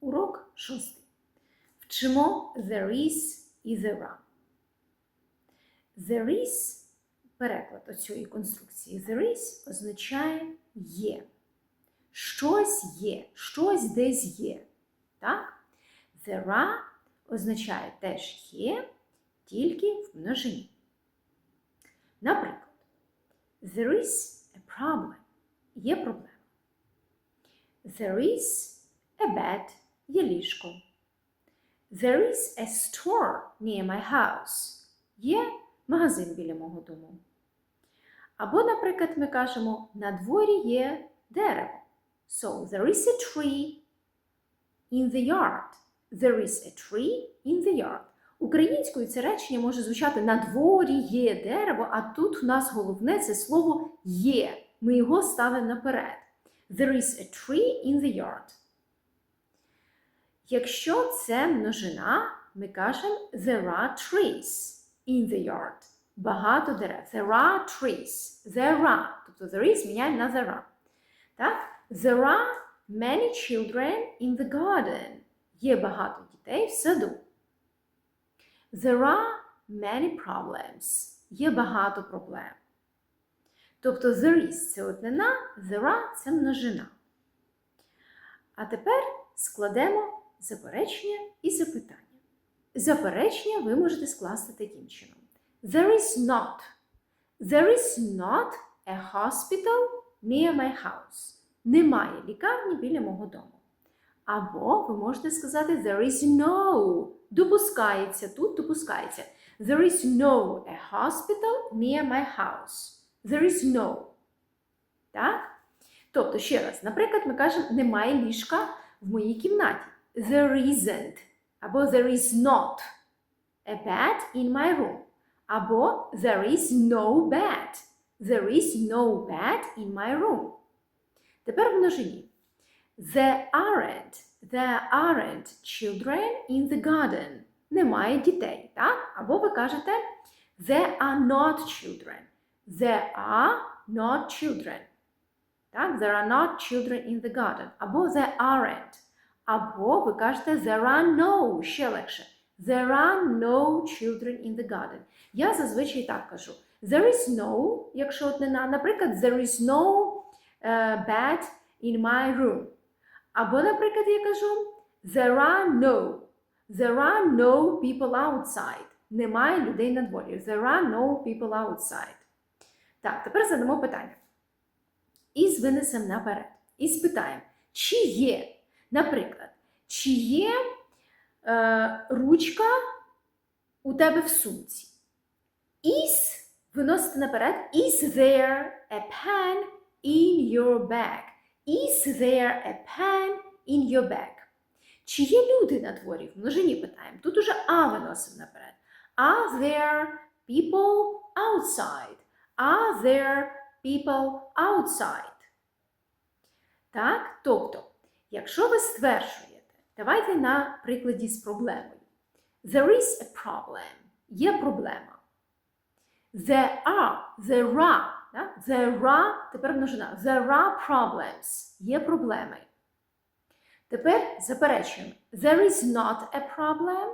Урок шостий. Вчимо there is і there are. There is переклад оцієї конструкції. There is означає є. Щось є, щось десь є. Так? There are означає теж є, тільки в множині. Наприклад, there is a problem. Є проблема. There is a bed. Є ліжко. There is a store near my house. Є магазин біля мого дому. Або, наприклад, ми кажемо, на дворі є дерево. So, there is a tree in the yard. There is a tree in the yard. Українською це речення може звучати на дворі є дерево, а тут у нас головне це слово є. Ми його ставимо наперед. There is a tree in the yard. Якщо це множина, ми кажемо there are trees in the yard. Багато дерев. There are trees. There are. Тобто there is міняємо на there are. Так? There are many children in the garden. Є багато дітей в саду. There are many problems. Є багато проблем. Тобто there is це однина, there are це множина. А тепер складемо заперечення і запитання. Заперечення ви можете скласти таким чином. There is not. There is not a hospital near my house. Немає лікарні біля мого дому. Або ви можете сказати there is no. Допускається, тут допускається. There is no a hospital near my house. There is no. Так? Тобто, ще раз, наприклад, ми кажемо, немає ліжка в моїй кімнаті. There isn't. Або there is not a bed in my room. Або there is no bed. There is no bed in my room. Тепер в множині. There aren't. There aren't children in the garden. Немає дітей, так? Або ви кажете There are not children. There are not children. Так? There are not children in the garden. Або there aren't. Або ви кажете there are no, ще легше. There are no children in the garden. Я зазвичай так кажу. There is no, якщо однина, наприклад, there is no uh, bed in my room. Або, наприклад, я кажу there are no. There are no people outside. Немає людей на дворі. There are no people outside. Так, тепер задамо питання. І винесемо наперед. І спитаємо, чи є, наприклад, чи є е, ручка у тебе в сумці? Is, виносите наперед, is there a pen in your bag? Is there a pen in your bag? Чи є люди на дворі? В множині питаємо. Тут уже А виносимо наперед. Are there people outside? Are there people outside? Так? Тобто, якщо ви стверджуєте, давайте на прикладі з проблемою. There is a problem. Є проблема. There are, there are, да? there are, тепер множина. There are problems. Є проблеми. Тепер заперечуємо. There is not a problem.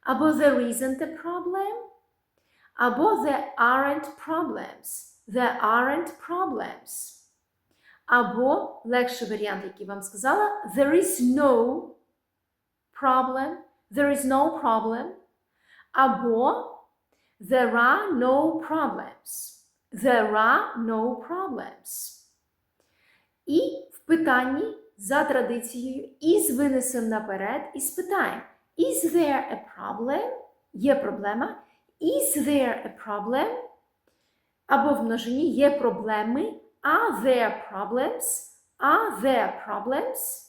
Або there isn't a problem. Або there aren't problems. There aren't problems. Або легший варіант, який вам сказала, there is no problem. There is no problem. Або there are no problems. There are no problems. І в питанні за традицією із винесемо наперед і спитаємо: Is there a problem? Є проблема. Is there a problem? Або в множині є проблеми. Are there problems? Are there problems?